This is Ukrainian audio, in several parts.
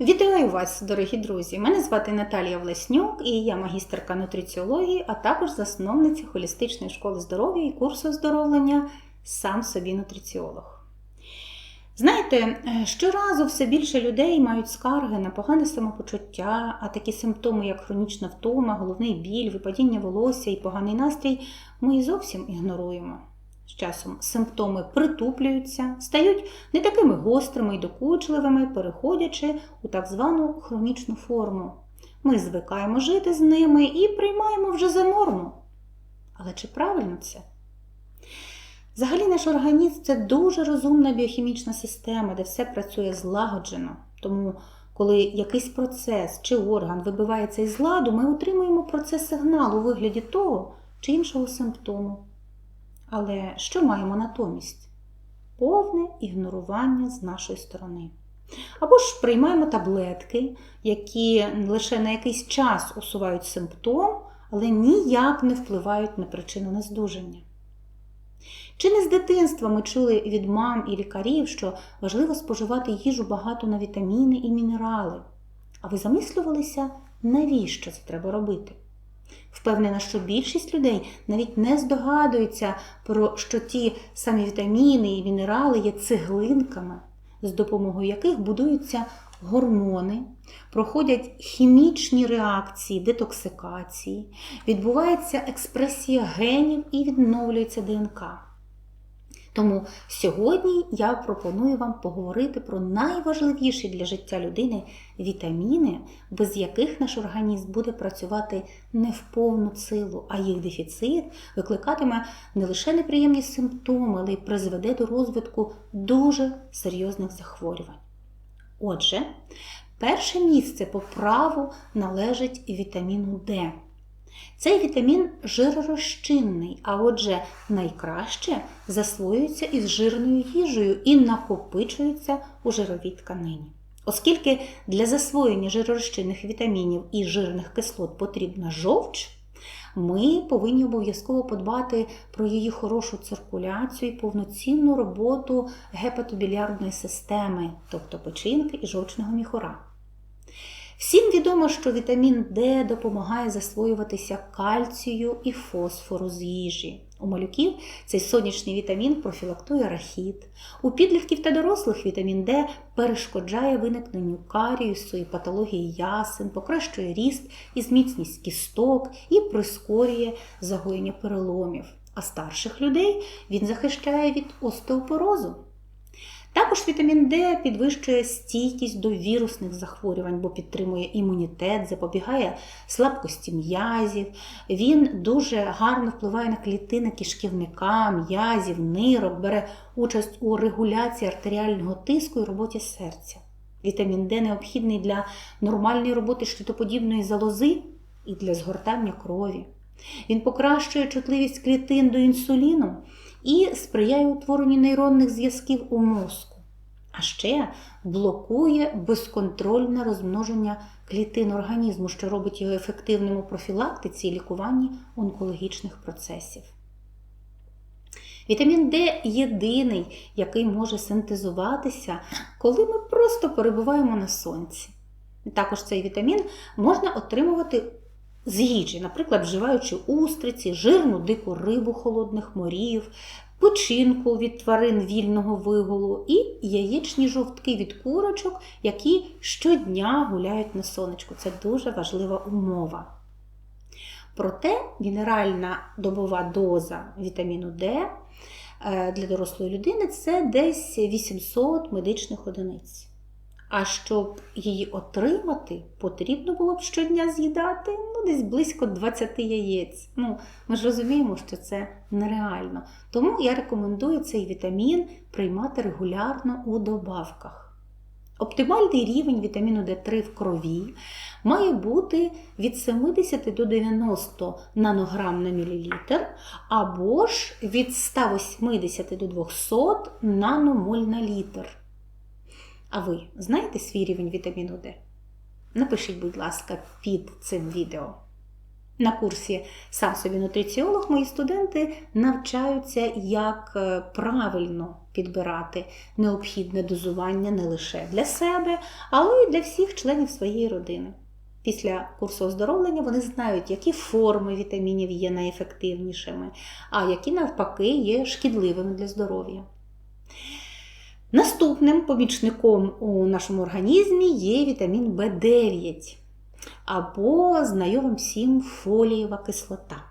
Вітаю вас, дорогі друзі! Мене звати Наталія Власнюк і я магістерка нутриціології, а також засновниця холістичної школи здоров'я і курсу оздоровлення сам собі нутриціолог. Знаєте, е, щоразу все більше людей мають скарги на погане самопочуття, а такі симптоми, як хронічна втома, головний біль, випадіння волосся і поганий настрій, ми і зовсім ігноруємо. З часом симптоми притуплюються, стають не такими гострими і докучливими, переходячи у так звану хронічну форму. Ми звикаємо жити з ними і приймаємо вже за норму. Але чи правильно це? Взагалі, наш організм це дуже розумна біохімічна система, де все працює злагоджено. Тому, коли якийсь процес чи орган вибивається із ладу, ми отримуємо процес сигналу у вигляді того чи іншого симптому. Але що маємо натомість? Повне ігнорування з нашої сторони. Або ж приймаємо таблетки, які лише на якийсь час усувають симптом, але ніяк не впливають на причину нездужання. Чи не з дитинства ми чули від мам і лікарів, що важливо споживати їжу багато на вітаміни і мінерали? А ви замислювалися, навіщо це треба робити? Впевнена, що більшість людей навіть не здогадуються, про що ті самі вітаміни і мінерали є цеглинками, з допомогою яких будуються гормони, проходять хімічні реакції детоксикації, відбувається експресія генів і відновлюється ДНК. Тому сьогодні я пропоную вам поговорити про найважливіші для життя людини вітаміни, без яких наш організм буде працювати не в повну силу, а їх дефіцит викликатиме не лише неприємні симптоми, але й призведе до розвитку дуже серйозних захворювань. Отже, перше місце по праву належить вітаміну Д. Цей вітамін жиророзчинний, а отже, найкраще засвоюється із жирною їжею і накопичується у жировій тканині. Оскільки для засвоєння жиророзчинних вітамінів і жирних кислот потрібна жовч, ми повинні обов'язково подбати про її хорошу циркуляцію і повноцінну роботу гепатобілярної системи, тобто печінки і жовчного міхура. Всім відомо, що вітамін Д допомагає засвоюватися кальцію і фосфору з їжі. У малюків цей сонячний вітамін профілактує рахіт. У підлітків та дорослих вітамін Д перешкоджає виникненню каріусу і патології ясен, покращує ріст і зміцність кісток і прискорює загоєння переломів. А старших людей він захищає від остеопорозу. Також вітамін Д підвищує стійкість до вірусних захворювань, бо підтримує імунітет, запобігає слабкості м'язів. Він дуже гарно впливає на клітини кишківника, м'язів, нирок, бере участь у регуляції артеріального тиску і роботі серця. Вітамін Д необхідний для нормальної роботи щитоподібної залози і для згортання крові. Він покращує чутливість клітин до інсуліну і сприяє утворенню нейронних зв'язків у мозку. А ще блокує безконтрольне розмноження клітин організму, що робить його ефективним у профілактиці і лікуванні онкологічних процесів. Вітамін Д єдиний, який може синтезуватися, коли ми просто перебуваємо на сонці. Також цей вітамін можна отримувати з їжі, наприклад, вживаючи устриці, жирну дику рибу холодних морів, печінку від тварин вільного вигулу і яєчні жовтки від курочок, які щодня гуляють на сонечку. Це дуже важлива умова. Проте мінеральна добова доза вітаміну Д е, для дорослої людини це десь 800 медичних одиниць. А щоб її отримати, потрібно було б щодня з'їдати ну, десь близько 20 яєць. Ну, Ми ж розуміємо, що це нереально. Тому я рекомендую цей вітамін приймати регулярно у добавках. Оптимальний рівень вітаміну D3 в крові має бути від 70 до 90 нанограм на мілілітр, або ж від 180 до 200 наномоль на літр. А ви знаєте свій рівень вітаміну Д? Напишіть, будь ласка, під цим відео. На курсі сам собі нутриціолог мої студенти навчаються, як е, правильно підбирати необхідне дозування не лише для себе, але й для всіх членів своєї родини. Після курсу оздоровлення вони знають, які форми вітамінів є найефективнішими, а які навпаки є шкідливими для здоров'я. Наступним помічником у нашому організмі є вітамін В9 або знайомим всім фолієва кислота.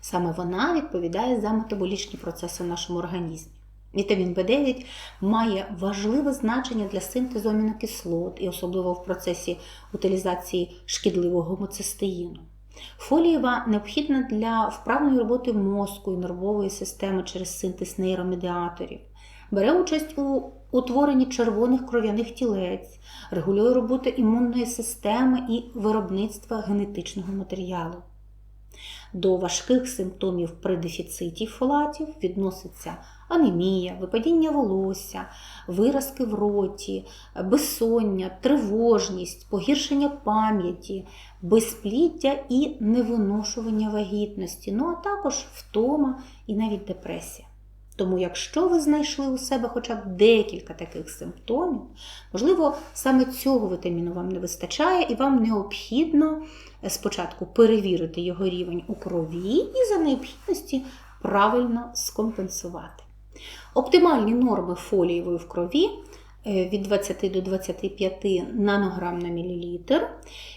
Саме вона відповідає за метаболічні процеси в нашому організмі. Вітамін В9 має важливе значення для синтезу амінокислот і особливо в процесі утилізації шкідливого гомоцистеїну. Фолієва необхідна для вправної роботи мозку і нервової системи через синтез нейромедіаторів. Бере участь у утворенні червоних кров'яних тілець, регулює роботу імунної системи і виробництва генетичного матеріалу. До важких симптомів при дефіциті фолатів відноситься анемія, випадіння волосся, виразки в роті, безсоння, тривожність, погіршення пам'яті, безпліття і невиношування вагітності, ну а також втома і навіть депресія. Тому, якщо ви знайшли у себе хоча б декілька таких симптомів, можливо, саме цього вітаміну вам не вистачає, і вам необхідно спочатку перевірити його рівень у крові і за необхідності правильно скомпенсувати. Оптимальні норми фолієвої в крові е, від 20 до 25 нанограм на мілілітр,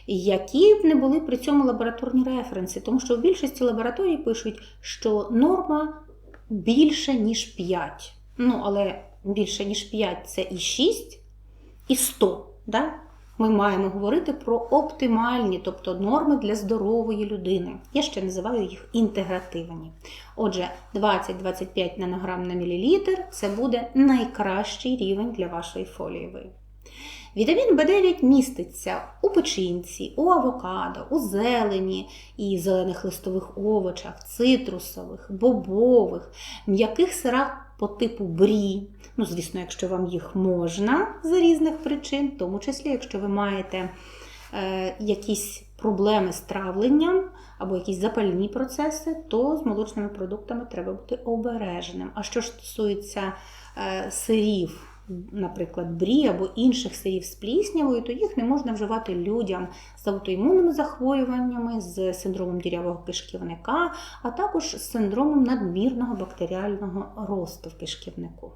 які б не були при цьому лабораторні референси, тому що в більшості лабораторій пишуть, що норма більше, ніж 5. Ну, але більше, ніж 5 це і 6, і 100. Да? Ми маємо говорити про оптимальні, тобто норми для здорової людини. Я ще називаю їх інтегративні. Отже, 20-25 нанограм на мілілітр це буде найкращий рівень для вашої фолієвої. Вітамін В9 міститься у печінці, у авокадо, у зелені і зелених листових овочах, цитрусових, бобових, м'яких сирах по типу брі. Ну, звісно, якщо вам їх можна за різних причин, в тому числі, якщо ви маєте е, якісь проблеми з травленням або якісь запальні процеси, то з молочними продуктами треба бути обережним. А що ж стосується е, сирів, наприклад, брі або інших сирів з пліснявою, то їх не можна вживати людям з аутоімунними захворюваннями, з синдромом дірявого кишківника, а також з синдромом надмірного бактеріального росту в кишківнику.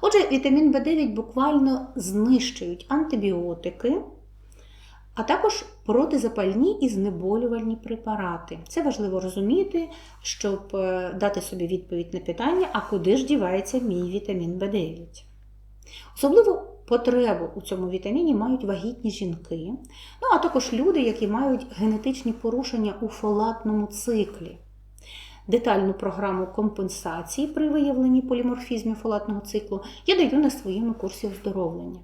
Отже, вітамін В9 буквально знищують антибіотики. А також протизапальні і знеболювальні препарати. Це важливо розуміти, щоб е, дати собі відповідь на питання, а куди ж дівається мій вітамін В9. Особливу потребу у цьому вітаміні мають вагітні жінки, ну а також люди, які мають генетичні порушення у фолатному циклі. Детальну програму компенсації при виявленні поліморфізмів фолатного циклу я даю на своєму курсі оздоровлення.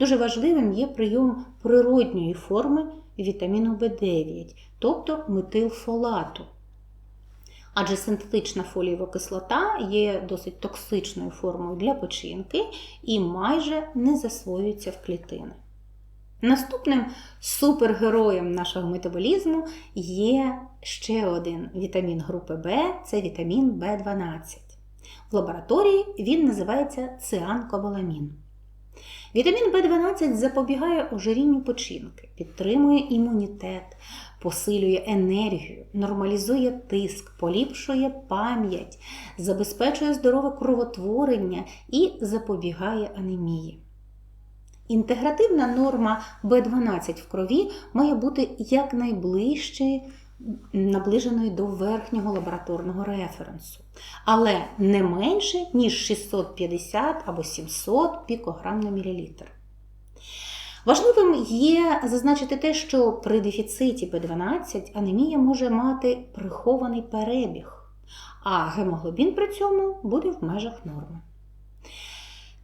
Дуже важливим є прийом природньої форми вітаміну В9, тобто метилфолату. Адже синтетична фолієва кислота є досить токсичною формою для печінки і майже не засвоюється в клітини. Наступним супергероєм нашого метаболізму є ще один вітамін групи В це вітамін В12. В лабораторії він називається цианкобаламін. Вітамін В12 запобігає ожирінню печінки, підтримує імунітет, посилює енергію, нормалізує тиск, поліпшує пам'ять, забезпечує здорове кровотворення і запобігає анемії. Інтегративна норма В12 в крові має бути якнайближче наближеною до верхнього лабораторного референсу, але не менше, ніж 650 або 700 пікограм на мілілітр. Важливим є зазначити те, що при дефіциті B12 анемія може мати прихований перебіг, а гемоглобін при цьому буде в межах норми.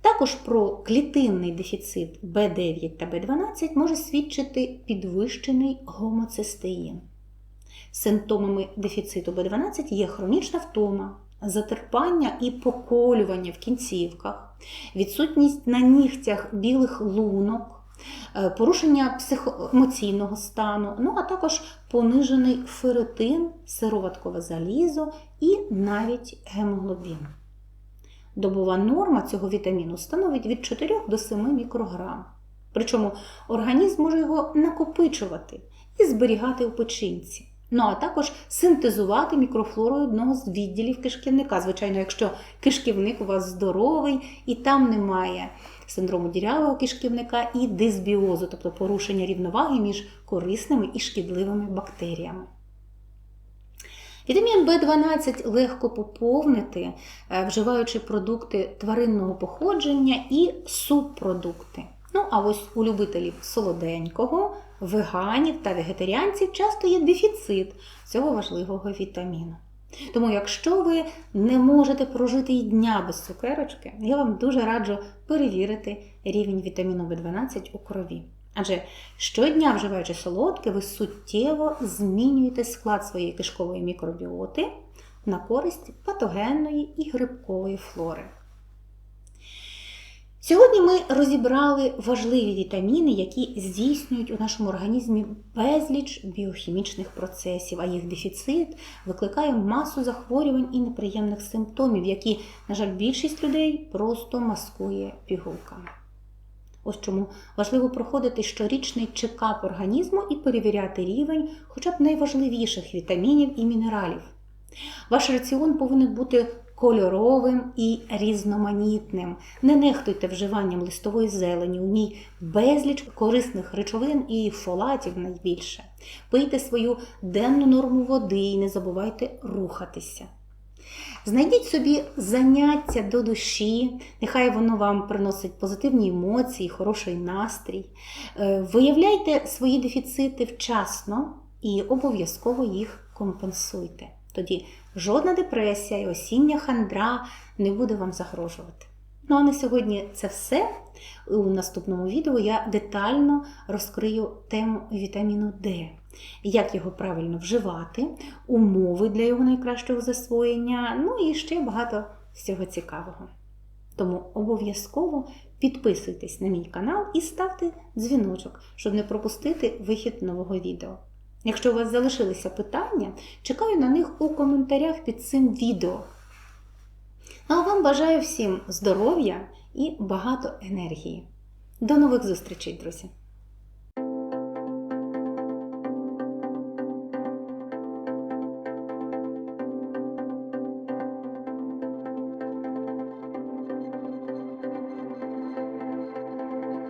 Також про клітинний дефіцит B9 та B12 може свідчити підвищений гомоцистеїн. Симптомами дефіциту B12 є хронічна втома, затерпання і поколювання в кінцівках, відсутність на нігтях білих лунок, е, порушення психоемоційного стану, ну а також понижений ферритин, сироваткове залізо і навіть гемоглобін. Добова норма цього вітаміну становить від 4 до 7 мікрограм. Причому організм може його накопичувати і зберігати у печінці. Ну а також синтезувати мікрофлору одного з відділів кишківника. Звичайно, якщо кишківник у вас здоровий і там немає синдрому дірявого кишківника і дисбіозу, тобто порушення рівноваги між корисними і шкідливими бактеріями. Вітамін В12 легко поповнити, е, вживаючи продукти тваринного походження і субпродукти. Ну, а ось у любителів солоденького, веганів та вегетаріанців часто є дефіцит цього важливого вітаміну. Тому, якщо ви не можете прожити і дня без цукерочки, я вам дуже раджу перевірити рівень вітаміну В12 у крові. Адже щодня, вживаючи солодке, ви суттєво змінюєте склад своєї кишкової мікробіоти на користь патогенної і грибкової флори. Сьогодні ми розібрали важливі вітаміни, які здійснюють у нашому організмі безліч біохімічних процесів, а їх дефіцит викликає масу захворювань і неприємних симптомів, які, на жаль, більшість людей просто маскує пігулками. Ось чому важливо проходити щорічний чекап організму і перевіряти рівень хоча б найважливіших вітамінів і мінералів. Ваш раціон повинен бути кольоровим і різноманітним. Не нехтуйте вживанням листової зелені, у ній безліч корисних речовин і фолатів найбільше. Пийте свою денну норму води і не забувайте рухатися. Знайдіть собі заняття до душі, нехай воно вам приносить позитивні емоції, хороший настрій. Е, виявляйте свої дефіцити вчасно і обов'язково їх компенсуйте. Тоді жодна депресія і осіння хандра не буде вам загрожувати. Ну а на сьогодні це все. У наступному відео я детально розкрию тему вітаміну Д, як його правильно вживати, умови для його найкращого засвоєння, ну і ще багато всього цікавого. Тому обов'язково підписуйтесь на мій канал і ставте дзвіночок, щоб не пропустити вихід нового відео. Якщо у вас залишилися питання, чекаю на них у коментарях під цим відео. Ну а вам бажаю всім здоров'я і багато енергії. До нових зустрічей, друзі!